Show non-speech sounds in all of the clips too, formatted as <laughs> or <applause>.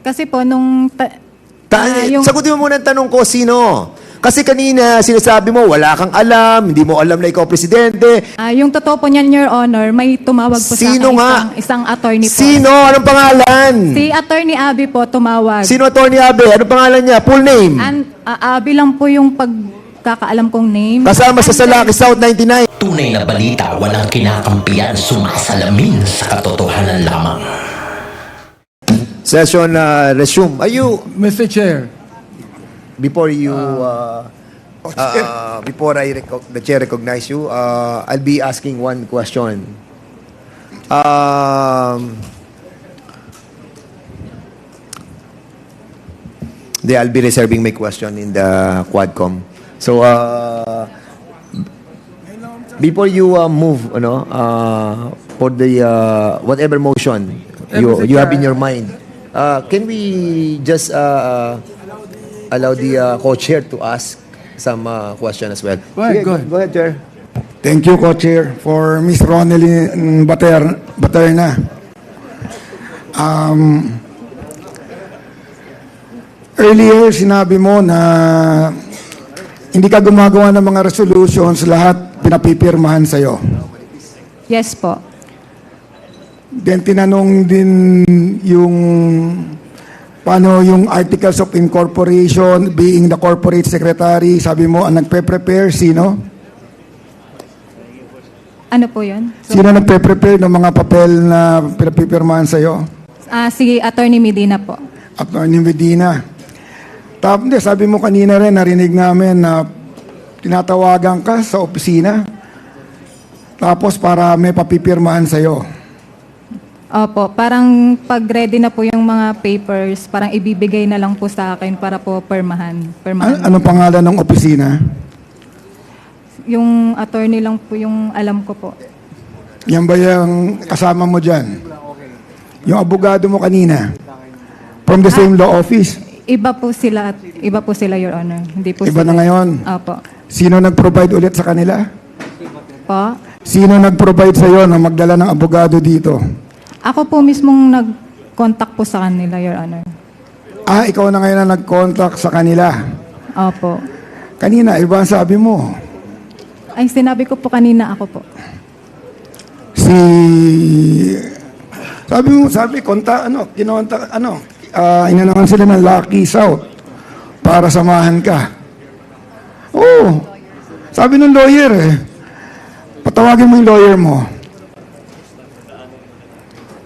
Kasi po, nung... Ta- Ta- ah, yung, Sagutin mo muna ang tanong ko, sino? Kasi kanina, sinasabi mo, wala kang alam, hindi mo alam na ikaw presidente. ah, yung totoo po niyan, Your Honor, may tumawag po Sino sa akin, nga? isang, isang attorney po. Sino? Anong pangalan? Si attorney Abby po tumawag. Sino Attorney Abe? Anong pangalan niya? Full name? And, ah, Abby lang po yung pagkakaalam kong name. Kasama sa Salaki South 99. Tunay na balita, walang kinakampiyan, sumasalamin sa katotohanan lamang. Session uh, resume. Are you, Mr. Chair, before you, uh, uh, before I reco- the chair recognize you, uh, I'll be asking one question. Um, Then I'll be reserving my question in the Quadcom. So, uh, before you uh, move, ano, uh, for the uh, whatever motion you you have in your mind, uh, can we just uh, allow the uh, co-chair to ask some uh, question as well? Go ahead, go ahead. Go ahead, chair. Thank you, Co-Chair, for Miss Ronelyn Bater, Baterna. Um, earlier, sinabi mo na hindi ka gumagawa ng mga resolutions, lahat pinapipirmahan sa'yo. Yes po. Then tinanong din yung paano yung articles of incorporation, being the corporate secretary, sabi mo, ang nagpe-prepare, sino? Ano po yun? Sino nagpe-prepare ng mga papel na pinapipirmahan sa'yo? Ah, si attorney Medina po. Attorney Medina. Tapos, hindi, sabi mo kanina rin, narinig namin na tinatawagan ka sa opisina. Tapos para may papipirmahan sa'yo. Opo, parang pag ready na po yung mga papers, parang ibibigay na lang po sa akin para po permahan. permahan. An- anong pangalan ng opisina? Yung attorney lang po yung alam ko po. Yan ba yung kasama mo dyan? Yung abogado mo kanina? From the same law office? Iba po sila, iba po sila, Your Honor. Hindi po Iba sila. na ngayon? Opo. Sino nag-provide ulit sa kanila? Po. Sino nag-provide sa'yo na magdala ng abogado dito? Ako po mismong nag-contact po sa kanila, Your Honor. Ah, ikaw na ngayon na nag-contact sa kanila. Opo. Kanina, iba ang sabi mo. Ay, sinabi ko po kanina ako po. Si... Sabi mo, sabi, konta, ano, kinonta, ano, ah, inanakan sila ng Lucky South para samahan ka. Oo. Sabi ng lawyer eh, patawagin mo yung lawyer mo.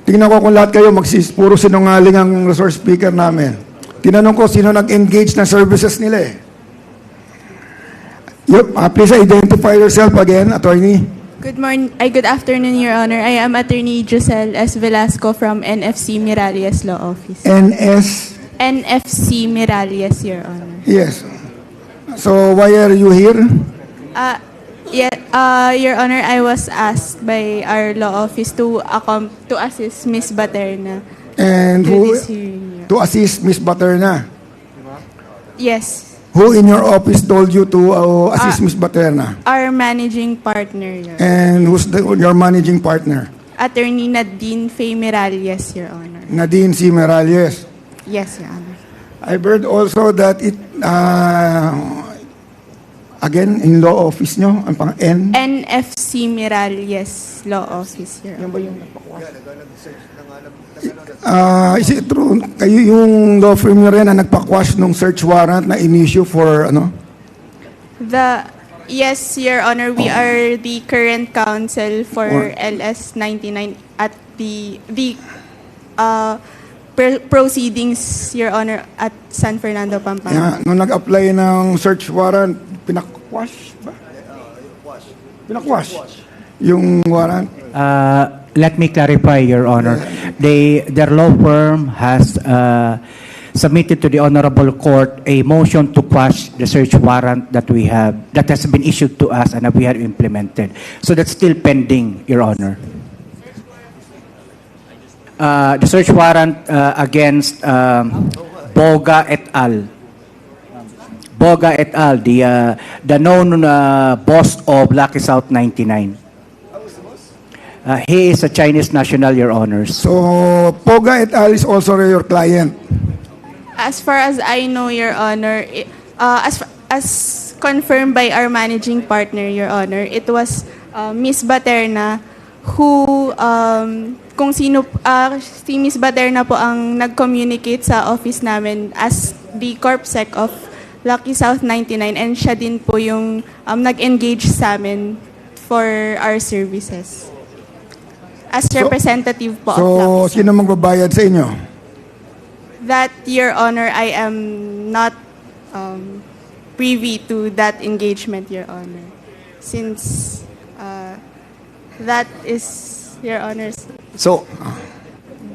Tingnan ko kung lahat kayo magsis, puro sinungaling ang resource speaker namin. Tinanong ko sino nag-engage na services nila eh. Yep, uh, please identify yourself again, attorney. Good morning, ay good afternoon, Your Honor. I am Attorney Giselle S. Velasco from NFC Miralles Law Office. NS, NFC Miralles, Your Honor. yes. So why are you here? Uh, yeah, uh, Your Honor, I was asked by our law office to accom- to assist Miss Baterna And to who, this hearing. Your- to assist Miss Baterna? Yes, Who in your office told you to uh, assist Ah. Miss Baterna? our managing partner, Your And who's the, your managing partner? Attorney Nadine Faye Miralles, Your Honor. Nadine C. Merales. Yes, Your Honor. I've heard also that it, uh, again, in law office nyo, ang pang N? NFC Miralles Law Office, Your Honor. Uh, is it true, kayo yung law firm nyo rin na nagpa-quash nung search warrant na in-issue for, ano? The yes, Your Honor, we are the current counsel for Or- LS 99 at the the uh, pr- proceedings, Your Honor, at San Fernando, Pampanga. Yeah, nung nag-apply ng search warrant, pinakwash ba? Pinakwash. Yung warrant. Uh, let me clarify, Your Honor. They, their law firm has uh, submitted to the Honorable Court a motion to quash the search warrant that we have, that has been issued to us and that we have implemented. So that's still pending, Your Honor. Uh, the search warrant uh, against um, Boga et al. Boga et al., the, uh, the known uh, boss of Lucky South 99. Uh, he is a Chinese national, Your Honors. So, Poga et al. is also your client. as far as I know, Your Honor, uh, as as confirmed by our managing partner, Your Honor, it was uh, Miss Baterna who um, kung sino uh, si Miss Baterna po ang nag-communicate sa office namin as the corpsec of Lucky South 99 and siya din po yung um, nag-engage sa amin for our services. As representative po of So, Lucky South. sino magbabayad sa inyo? That, Your Honor, I am not um, privy to that engagement, Your Honor. Since uh, that is, Your Honor's So,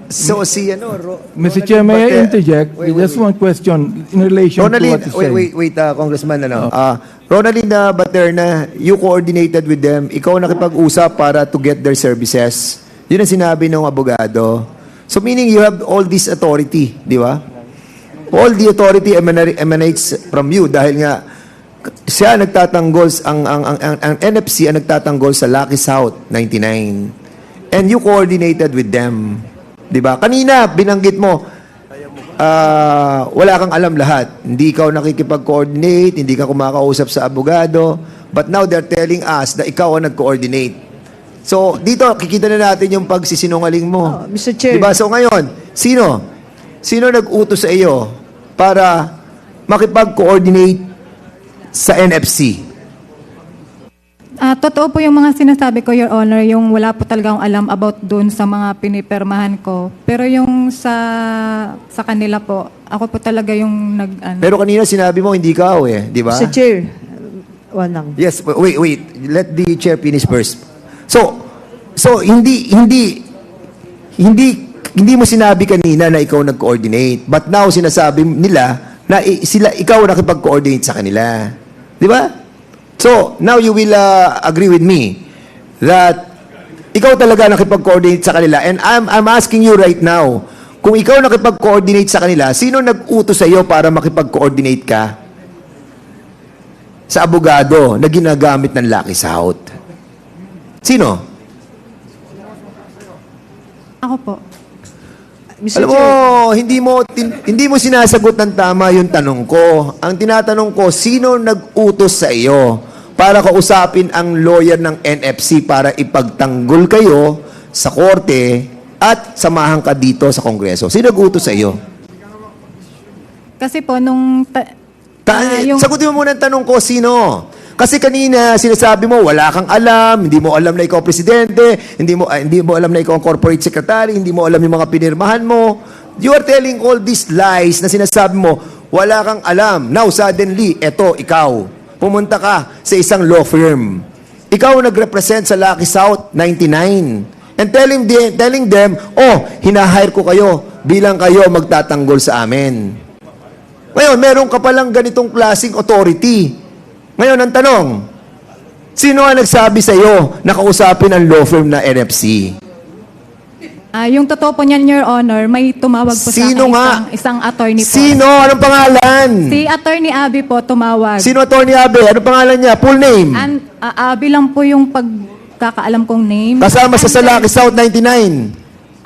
so si ano, Ro- Mr. Ronaldin Chair, may I interject? Wait, wait, Just wait. one question in relation Ronaldin, to what you wait, said. wait, wait, uh, Congressman, ano, ah, Ronaldin uh, Baterna, you coordinated with them, ikaw nakipag-usap para to get their services. Yun ang sinabi ng abogado. So meaning you have all this authority, di ba? All the authority emana- emanates from you dahil nga siya nagtatanggol, ang, ang, ang, ang, ang NFC ang nagtatanggol sa Lucky South 99. And you coordinated with them. Di ba? Kanina, binanggit mo, ah, wala kang alam lahat. Hindi ikaw nakikipag-coordinate, hindi ka kumakausap sa abogado. But now they're telling us na ikaw ang nag-coordinate. So, dito, kikita na natin yung pagsisinungaling mo. Oh, Mr. Chair. Diba? So, ngayon, sino? Sino nag-utos sa iyo para makipag-coordinate sa NFC? Ah, totoo po yung mga sinasabi ko, Your Honor, yung wala po talaga akong alam about dun sa mga pinipirmahan ko. Pero yung sa sa kanila po, ako po talaga yung nag... Ano, Pero kanina sinabi mo, hindi ka eh. Di ba? Mr. Chair, one lang. Yes, wait, wait. Let the chair finish first. So, so hindi hindi hindi hindi mo sinabi kanina na ikaw nag-coordinate. But now sinasabi nila na sila ikaw nakipag-coordinate sa kanila. 'Di ba? So, now you will uh, agree with me that ikaw talaga nakipag-coordinate sa kanila and I'm I'm asking you right now, kung ikaw nakipag-coordinate sa kanila, sino nag-utos sa iyo para makipag-coordinate ka? sa abogado na ginagamit ng Lucky South? Sino? ako po. Mr. Alam mo, hindi mo tin- hindi mo sinasagot ng tama yung tanong ko. Ang tinatanong ko, sino nag-utos sa iyo para kausapin ang lawyer ng NFC para ipagtanggol kayo sa korte at samahan ka dito sa Kongreso? Sino nag-utos sa iyo? Kasi po, nung... ta- Ta- ah, yung- Sagutin mo muna ang tanong ko, sino? Kasi kanina sinasabi mo wala kang alam, hindi mo alam na ikaw presidente, hindi mo ah, hindi mo alam na ikaw ang corporate secretary, hindi mo alam yung mga pinirmahan mo. You are telling all these lies na sinasabi mo, wala kang alam. Now suddenly, eto ikaw. Pumunta ka sa isang law firm. Ikaw ang nag-represent sa Lucky South 99. And telling them, telling them, oh, hinahire ko kayo bilang kayo magtatanggol sa amin. Ngayon, meron ka palang ganitong klaseng authority. Ngayon, ang tanong, sino ang nagsabi sa iyo na kausapin ang law firm na NFC? ah, yung totoo po niyan, Your Honor, may tumawag po Sino sa akin, nga? isang, isang attorney po. Sino? Anong pangalan? Si Attorney Abby po tumawag. Sino Attorney Abe? Anong pangalan niya? Full name? An, ah, Abby lang po yung pagkakaalam kong name. Kasama sa Salaki South 99.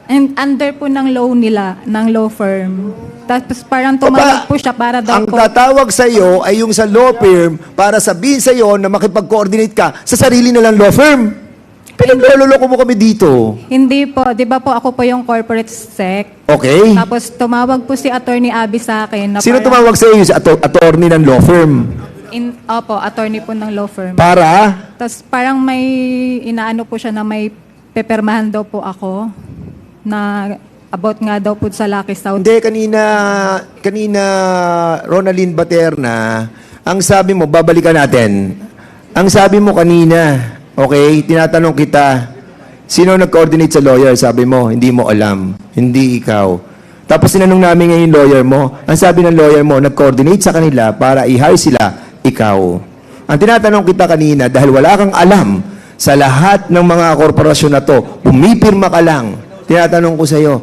And under po ng law nila, ng law firm. Tapos parang ba, po siya para daw Ang po. tatawag sa iyo ay yung sa law firm para sabihin sa iyo na makipag-coordinate ka sa sarili nilang law firm. Pinagloloko mo kami dito. Hindi po, 'di ba po ako po yung corporate sec. Okay? Tapos tumawag po si Attorney Abby sa akin na Sino parang- tumawag sa iyo? Sa ato- attorney ng law firm. In, opo, attorney po ng law firm. Para? Tapos parang may inaano po siya na may pepermahan daw po ako na about nga daw po sa Lucky South. Hindi, kanina, kanina, Ronaldin Baterna, ang sabi mo, babalikan natin. Ang sabi mo kanina, okay, tinatanong kita, sino nag-coordinate sa lawyer? Sabi mo, hindi mo alam. Hindi ikaw. Tapos tinanong namin ngayon lawyer mo, ang sabi ng lawyer mo, nag-coordinate sa kanila para i-hire sila, ikaw. Ang tinatanong kita kanina, dahil wala kang alam sa lahat ng mga korporasyon na to, pumipirma ka lang. Tinatanong ko sa iyo,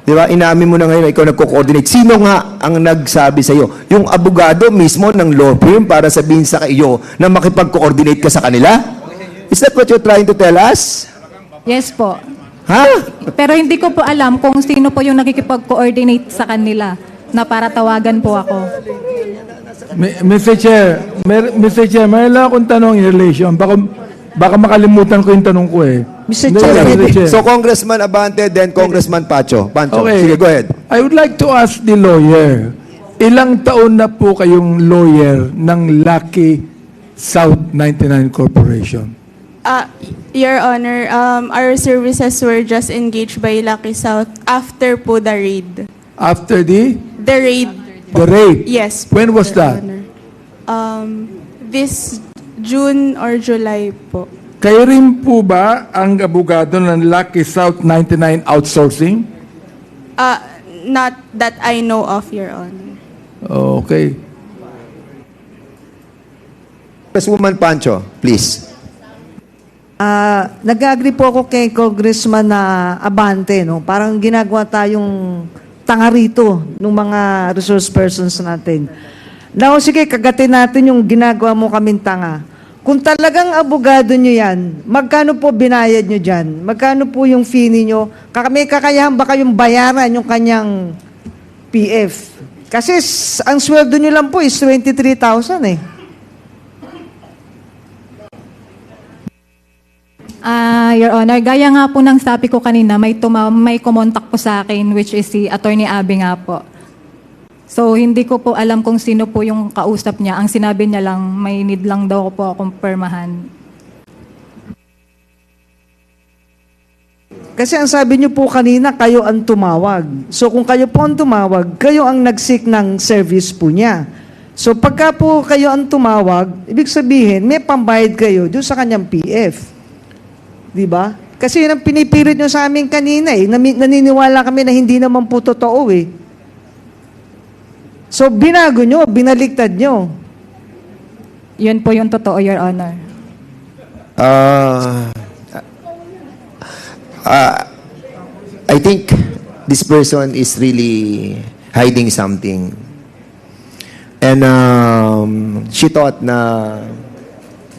Di ba? Inamin mo na ngayon na ikaw nagko-coordinate. Sino nga ang nagsabi sa iyo? Yung abogado mismo ng law firm para sabihin sa iyo na makipag-coordinate ka sa kanila? Is that what you're trying to tell us? Yes po. Ha? Pero hindi ko po alam kung sino po yung nakikipag-coordinate sa kanila. na para tawagan po ako. Mi- Mr. Chair, mer- Mr. Chair, may lang akong tanong in relation. Baka, baka makalimutan ko yung tanong ko eh. Mr. Hindi, Chair, Mr. Chair. So, Congressman Abante, then Congressman Pacho. Pancho, Okay. sige, go ahead. I would like to ask the lawyer, ilang taon na po kayong lawyer ng Lucky South 99 Corporation? Uh, Your Honor, um, our services were just engaged by Lucky South after po the raid. After the, The raid, the raid? yes. When was Your that? Honor. Um, this June or July po. Kayo rin po ba ang abogado ng Lucky South 99 Outsourcing? Uh, not that I know of, Your Honor. Okay. Congresswoman Pancho, please. Ah, nag-agree po ako kay Congressman na Abante, no? Parang ginagawa tayong tanga rito ng mga resource persons natin. Now, sige, kagatin natin yung ginagawa mo kaming tanga. Kung talagang abogado nyo yan, magkano po binayad nyo dyan? Magkano po yung fee ninyo? May kakayahan ba kayong bayaran yung kanyang PF? Kasi ang sweldo nyo lang po is 23,000 eh. Ah, Your Honor, gaya nga po ng sabi ko kanina, may tuma may kumontak po sa akin which is si Attorney Abby nga po. So hindi ko po alam kung sino po yung kausap niya. Ang sinabi niya lang, may need lang daw po akong permahan. Kasi ang sabi niyo po kanina, kayo ang tumawag. So kung kayo po ang tumawag, kayo ang nag-seek ng service po niya. So pagka po kayo ang tumawag, ibig sabihin, may pambayad kayo doon sa kanyang PF. Di ba? Kasi yun ang pinipilit nyo sa amin kanina eh. Naniniwala kami na hindi naman po totoo eh. So binago nyo, binaliktad nyo. Yun po yung totoo, Your Honor. Uh, uh, I think this person is really hiding something. And um, she thought na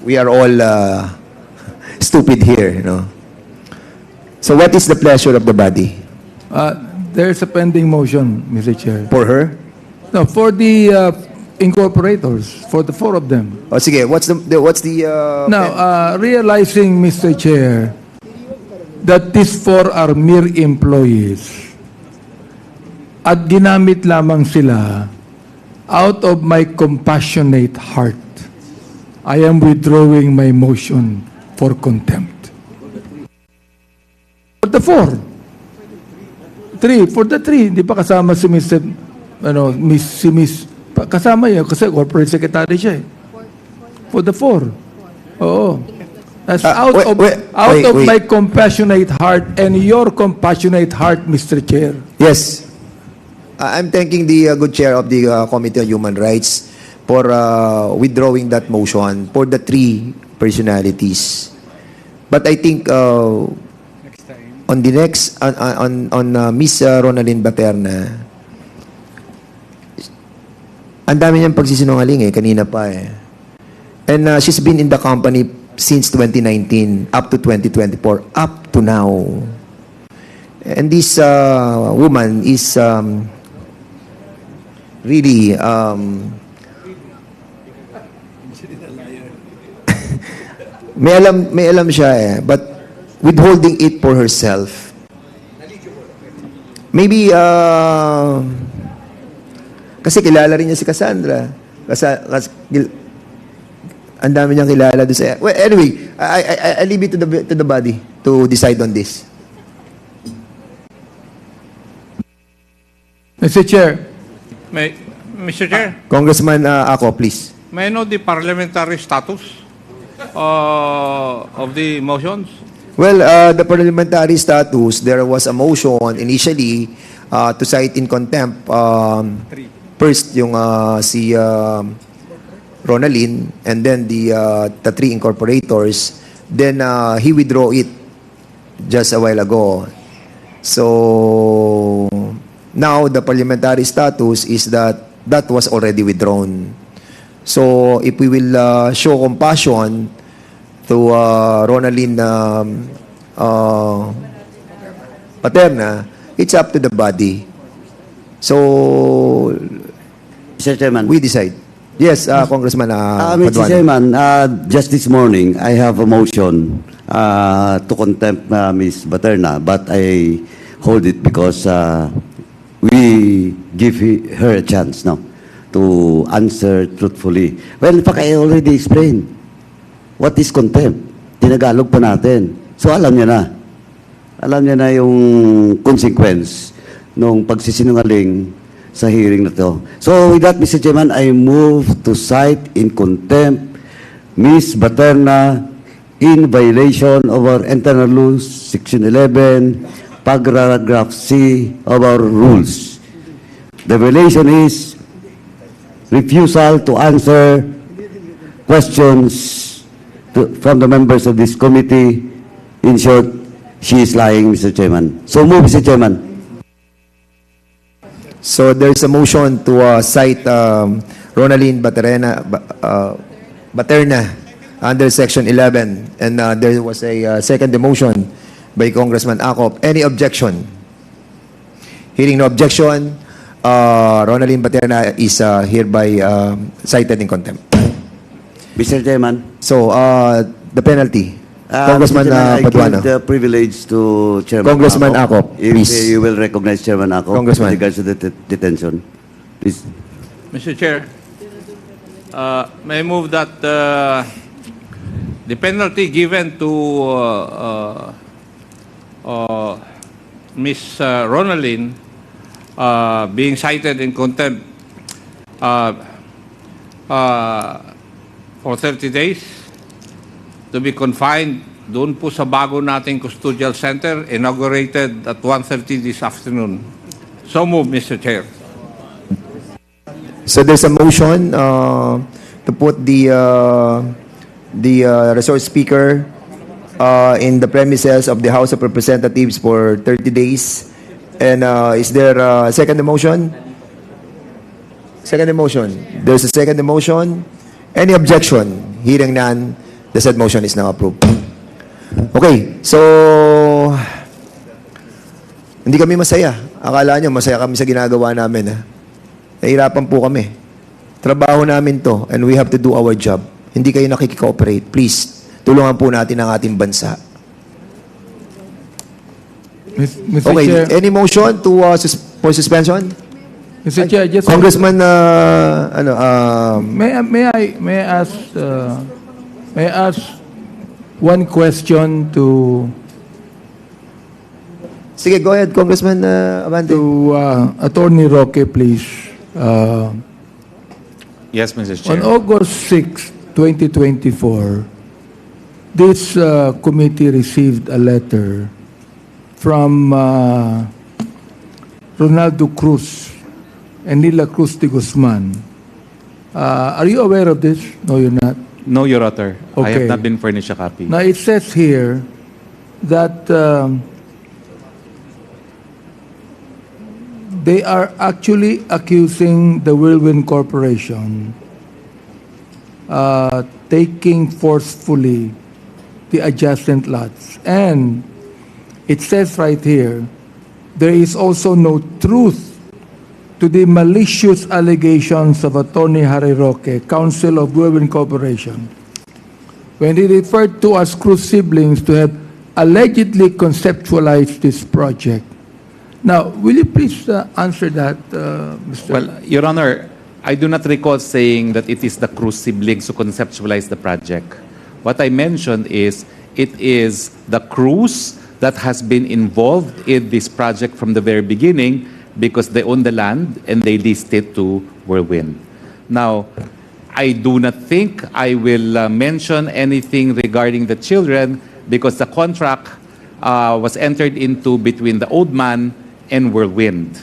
we are all uh, <laughs> stupid here, you know. So what is the pleasure of the body? Uh, there's a pending motion, Mr. Chair. For her? No, for the uh, incorporators, for the four of them. O sige, what's the, the what's the uh, Now, uh, realizing, Mr. Chair, that these four are mere employees at ginamit lamang sila out of my compassionate heart, I am withdrawing my motion for contempt. For the four. Three. For the three. Di pa kasama si Mr. Ano, Miss, si Miss. Kasama yun kasi corporate secretary siya eh. For the four. Oo. That's Ah, out wait, of wait, out wait, of wait. my compassionate heart and your compassionate heart, Mr. Chair. Yes. I- I'm thanking the uh, good chair of the uh, Committee on Human Rights for uh, withdrawing that motion for the three personalities. But I think uh, on the next on on on uh, Miss uh, Ronaldin Baterna ang dami niyang pagsisinungaling eh kanina pa eh. And uh, she's been in the company since 2019 up to 2024 up to now. And this uh, woman is um, really um, <laughs> may alam may alam siya eh but withholding it for herself maybe uh, kasi kilala rin niya si Cassandra kasi, kasi gil- ang dami niyang kilala doon sa well anyway I, I, I, I leave it to the to the body to decide on this Mr. Chair, May, Mr. Chair, Congressman uh, ako please may I know the parliamentary status uh, of the motions? Well, uh, the parliamentary status, there was a motion initially uh, to cite in contempt um, first yung uh, si um, Ronaldin and then the, uh, the three incorporators. Then uh, he withdraw it just a while ago. So now the parliamentary status is that that was already withdrawn. So if we will uh, show compassion to uh, Ronaldin um, uh, Paterna, it's up to the body So, Mr. Chairman. we decide. Yes, uh, Congressman uh, Uh, Mr. Paduano. Chairman, uh, just this morning, I have a motion uh, to contempt uh, Ms. Baterna, but I hold it because uh, we give he- her a chance now to answer truthfully. Well, in fact, I already explained what is contempt. Tinagalog pa natin. So, alam niya na. Alam niya na yung consequence ng pagsisinungaling sa hearing na to. So with that, Mr. Chairman, I move to cite in contempt Ms. Baterna in violation of our internal rules, Section 11, paragraph C of our rules. The violation is refusal to answer questions to, from the members of this committee. In short, she is lying, Mr. Chairman. So move, Mr. Chairman. So there's a motion to uh, cite um, Ronaldine Baterna, Ba- uh, Baterna under Section 11. And uh, there was a uh, second motion by Congressman Acop. Any objection? Hearing no objection, uh, Ronaldine Baterna is uh, hereby um, cited in contempt. Mr. Chairman. So, uh, the penalty. Uh, Congressman Mr. Chairman, uh, I Paduano. give the privilege to Chairman Congressman Acop. Acop, If please. uh, you will recognize Chairman Acop Congressman. with regards to the det- detention. Please. Mr. Chair, uh, may I move that uh, the penalty given to uh, uh, uh, Ms. Uh, Ronaldin uh, being cited in contempt uh, uh, for 30 days to be confined doon po sa bago nating custodial center inaugurated at 1.30 this afternoon. So move, Mr. Chair. So there's a motion uh, to put the uh, the uh, resource speaker uh, in the premises of the House of Representatives for 30 days. And uh, is there a second motion? Second motion. There's a second motion. Any objection? Hearing none, the said motion is now approved. Okay, so hindi kami masaya. Akala nyo masaya kami sa ginagawa namin. Ha? Nahirapan po kami. Trabaho namin to and we have to do our job. Hindi kayo nakikikooperate. Please, tulungan po natin ang ating bansa. Mr. Okay, Chair, any motion to uh, sus- for suspension? Mr. Chair, just Congressman, uh, ano, um, may I- may I may I ask uh, may I ask one question to sige, go ahead, Congressman uh, Abante. to uh, Attorney Roque, please. Uh, Yes, Mr. On Chair. August 6, 2024, this uh, committee received a letter from uh, Ronaldo Cruz and Nila Cruz de Guzman. Uh, are you aware of this? No, you're not. No, Your Honor. I Okay. have not been furnished a copy. Now, it says here that um, they are actually accusing the Whirlwind Corporation uh, taking forcefully the adjacent lots. And it says right here, there is also no truth to the malicious allegations of Attorney Harry Roque, counsel of Whirlwind Corporation when he referred to us Cruz siblings to have allegedly conceptualized this project. Now, will you please uh, answer that, uh, Mr. Well, Your Honor, I do not recall saying that it is the Cruz siblings who conceptualized the project. What I mentioned is it is the Cruz that has been involved in this project from the very beginning because they own the land and they leased it to Whirlwind. Now, I do not think I will uh, mention anything regarding the children because the contract uh, was entered into between the old man and Whirlwind.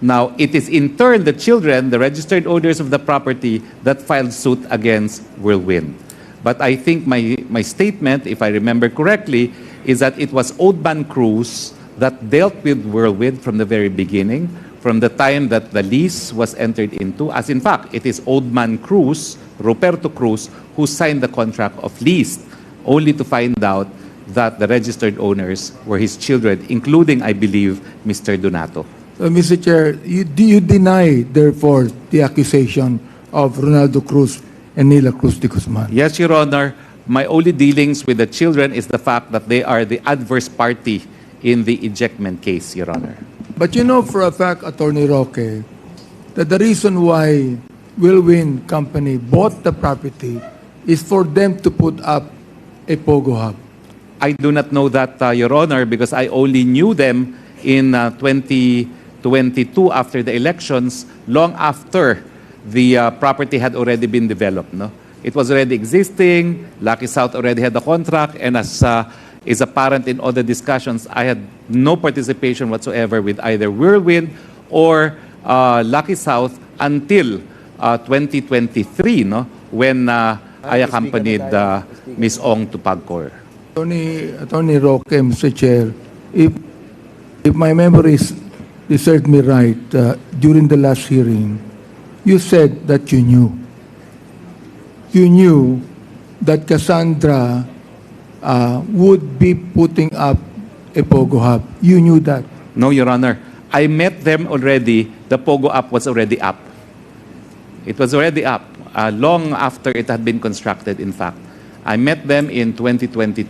Now, it is in turn the children, the registered owners of the property, that filed suit against Whirlwind. But I think my, my statement, if I remember correctly, is that it was Old Man Cruz that dealt with Whirlwind from the very beginning, from the time that the lease was entered into, as in fact, it is Old Man Cruz, Roberto Cruz, who signed the contract of lease, only to find out that the registered owners were his children, including, I believe, Mr. Donato. Uh, Mr. Chair, you, do you deny, therefore, the accusation of Ronaldo Cruz and Nila Cruz de Guzman? Yes, Your Honor. My only dealings with the children is the fact that they are the adverse party in the ejectment case, Your Honor. But you know for a fact, Attorney Roque, that the reason why Wilwin Company bought the property is for them to put up a Pogo Hub. I do not know that, uh, Your Honor, because I only knew them in uh, 2022 after the elections, long after the uh, property had already been developed. No? It was already existing, Lucky South already had the contract, and as uh, is apparent in all the discussions, I had no participation whatsoever with either Whirlwind or uh, Lucky South until uh, 2023, no? when uh, I accompanied uh, Ms. Ong to Pagcor. Attorney, Attorney Roque, Mr. Chair, if, if my memory served me right, uh, during the last hearing, you said that you knew. You knew that Cassandra uh, would be putting up a Pogo Hub. You knew that. No, Your Honor. I met them already. The Pogo app was already up. It was already up uh, long after it had been constructed, in fact. I met them in 2022,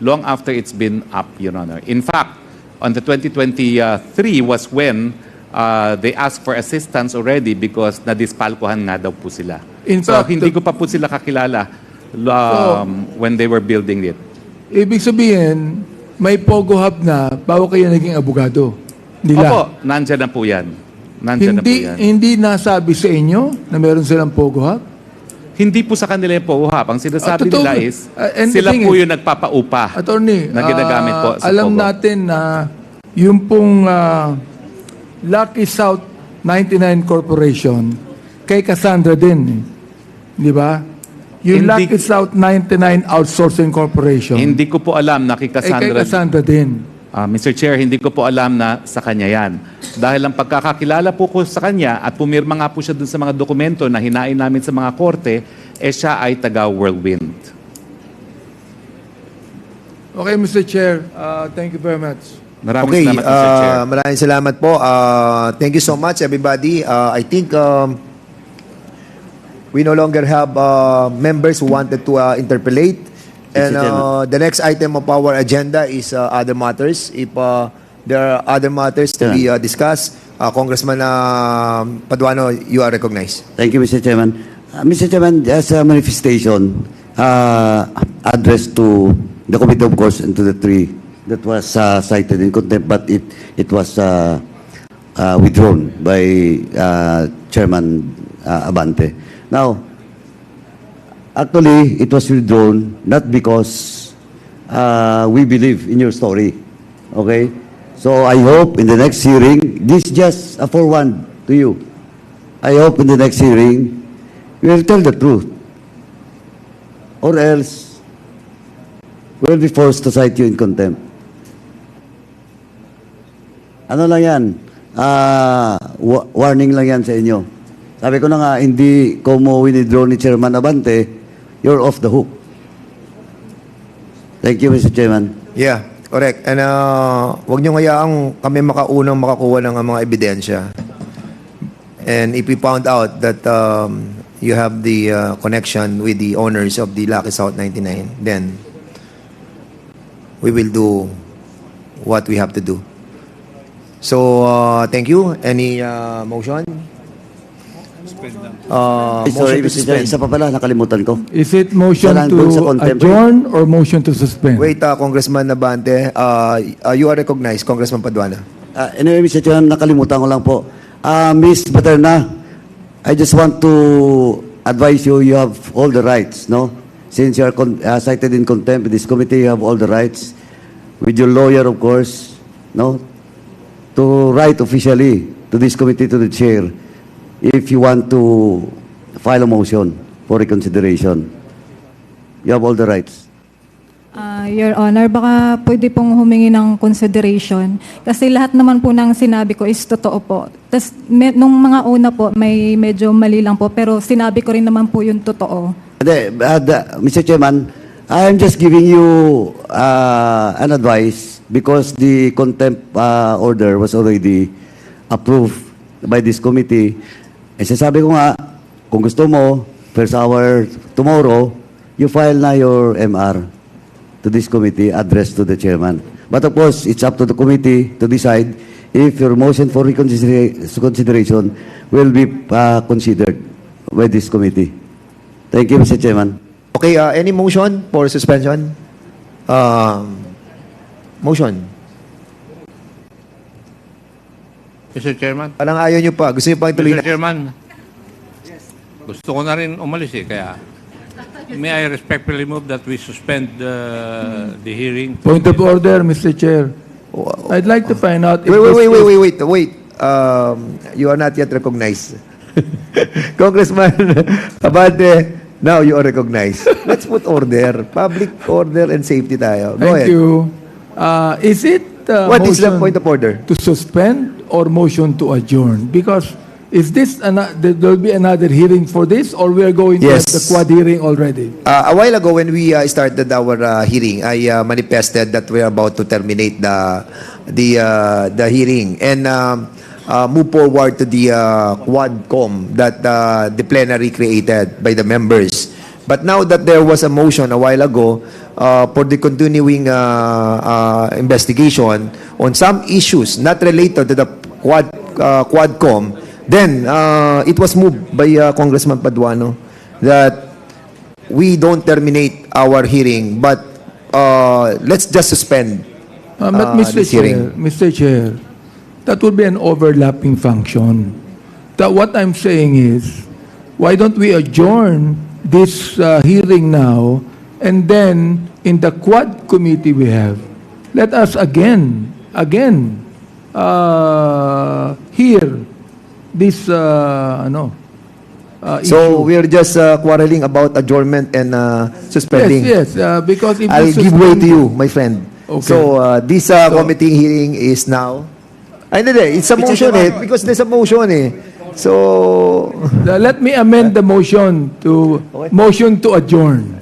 long after it's been up, Your Honor. In fact, on the 2023 was when uh, they asked for assistance already because nadispalkohan nga daw po sila. In so, fact, hindi the- ko pa po sila kakilala um, when they were building it. Ibig sabihin, may Pogo Hub na bago kayo naging abogado nila. Opo, nandyan na po yan. Nandyan na po Hindi, yan. hindi nasabi sa inyo na meron silang Pogo Hub? Hindi po sa kanila yung POHAP. Ang sinasabi totoo. nila is, the sila po yung nagpapaupa Attorney, na ginagamit po ah, sa alam POGO. natin na yung pong ah, Lucky South 99 Corporation, kay Cassandra din. eh. Di ba? Yung Hindi- Lucky South 99 Outsourcing Corporation, Hindi ko po alam na kay eh, kay Cassandra. Din. Ah, Mr. Chair, hindi ko po alam na sa kanya yan. Dahil ang pagkakakilala po ko sa kanya at pumirma nga po siya dun sa mga dokumento na hinain namin sa mga korte, eh siya ay taga Whirlwind. Okay, Mr. Chair, ah, thank you very much. Maraming okay, salamat, Mr. Chair. uh, maraming salamat po. Uh, thank you so much, everybody. Uh, I think um, we no longer have uh, members who wanted to uh, interpolate. And uh, the next item of our agenda is uh, other matters. If uh, there are other matters to be uh, discussed, uh, Congressman uh, Paduano, you are recognized. Thank you, Mr. Chairman. Uh, Mr. Chairman, as a manifestation uh, addressed to the committee, of course, and to the three that was uh, cited in contempt, but it it was uh, uh, withdrawn by uh, Chairman uh, Abante. Now, actually, it was withdrawn not because uh, we believe in your story. Okay? So I hope in the next hearing, this is just a forewarn to you. I hope in the next hearing, you will tell the truth. Or else, we will be forced to cite you in contempt. Ano lang yan? Wa- warning lang yan sa inyo. Sabi ko na nga, hindi ko mo winidraw ni Chairman Abante, you're off the hook. Thank you, Mr. Chairman. Yeah, correct. And uh, wag niyo hayaang kami makaunang makakuha ng mga ebidensya. And if we found out that um, you have the uh, connection with the owners of the Lucky South 99, then we will do what we have to do. So, uh, thank you. Any uh, motion? Uh, sorry, motion to Mr. Chairman, suspend. isa pa pala, nakalimutan ko. Is it motion Isa lang to dun sa contempt. adjourn or motion to suspend? Wait, uh, Congressman Nabante. Uh, uh, you are recognized, Congressman Paduana. Uh, anyway, Mr. Chairman, nakalimutan ko lang po. Uh, Ms. Paterna, I just want to advise you, you have all the rights, no? Since you are con- uh, cited in contempt in this committee, you have all the rights. With your lawyer, of course, no? To write officially to this committee, to the chair, if you want to file a motion for reconsideration. You have all the rights. Ah, Your Honor, baka pwede pong humingi ng consideration. Kasi lahat naman po ng sinabi ko is totoo po. Tapos me- nung mga una po, may medyo mali lang po. Pero sinabi ko rin naman po yung totoo. Hindi, uh, the- Mr. Chairman, I'm just giving you uh, an advice because the contempt uh, order was already approved by this committee. Eh, sasabi ko nga, kung gusto mo, first hour tomorrow, you file na your MR to this committee, addressed to the chairman. But of course, it's up to the committee to decide if your motion for reconsidera- consideration will be uh, considered by this committee. Thank you, Mr. Chairman. Okay, uh, any motion for suspension? Um, motion. Mr. Chairman? Parang ayaw nyo pa. Gusto nyo pa ituloy Mr. na? Chairman, gusto ko na rin umalis eh, kaya may I respectfully move that we suspend uh, the hearing. Point of order, Mr. Chair. I'd like to find out if Wait, wait, this wait, wait, wait, wait, wait. Um, you are not yet recognized. <laughs> Congressman Abante, now you are recognized. Let's put order. Public order and safety tayo. Go Thank ahead. you. Uh, is it uh, What is the motion point of order? to suspend or motion to adjourn? Because is this, ano- there will be another hearing for this or we are going to have Yes. the quad hearing already? Uh, a while ago, when we uh, started our uh, hearing, I uh, manifested that we are about to terminate the the uh, the hearing and um, uh, move forward to the uh, quadcom that uh, the plenary created by the members. But now that there was a motion a while ago uh, for the continuing uh, uh, investigation on some issues not related to the quad uh, quadcom, then uh, it was moved by uh, Congressman Paduano that we don't terminate our hearing, but uh, let's just suspend. Uh, but uh, Mr. this Chair, hearing. Mr. Chair, that would be an overlapping function. That what I'm saying is, why don't we adjourn this uh, hearing now, and then in the quad committee we have, let us again, again, uh, hear this, uh, ano, uh, So issue. we're just uh, quarreling about adjournment and uh, suspending. Yes, yes, uh, because if I'll we give way to you, my friend. Okay. So uh, this uh, So- committee hearing is now. Ay, hindi, hindi. It's a motion eh. Because there's a motion eh. So, Let me amend the motion to, motion to adjourn.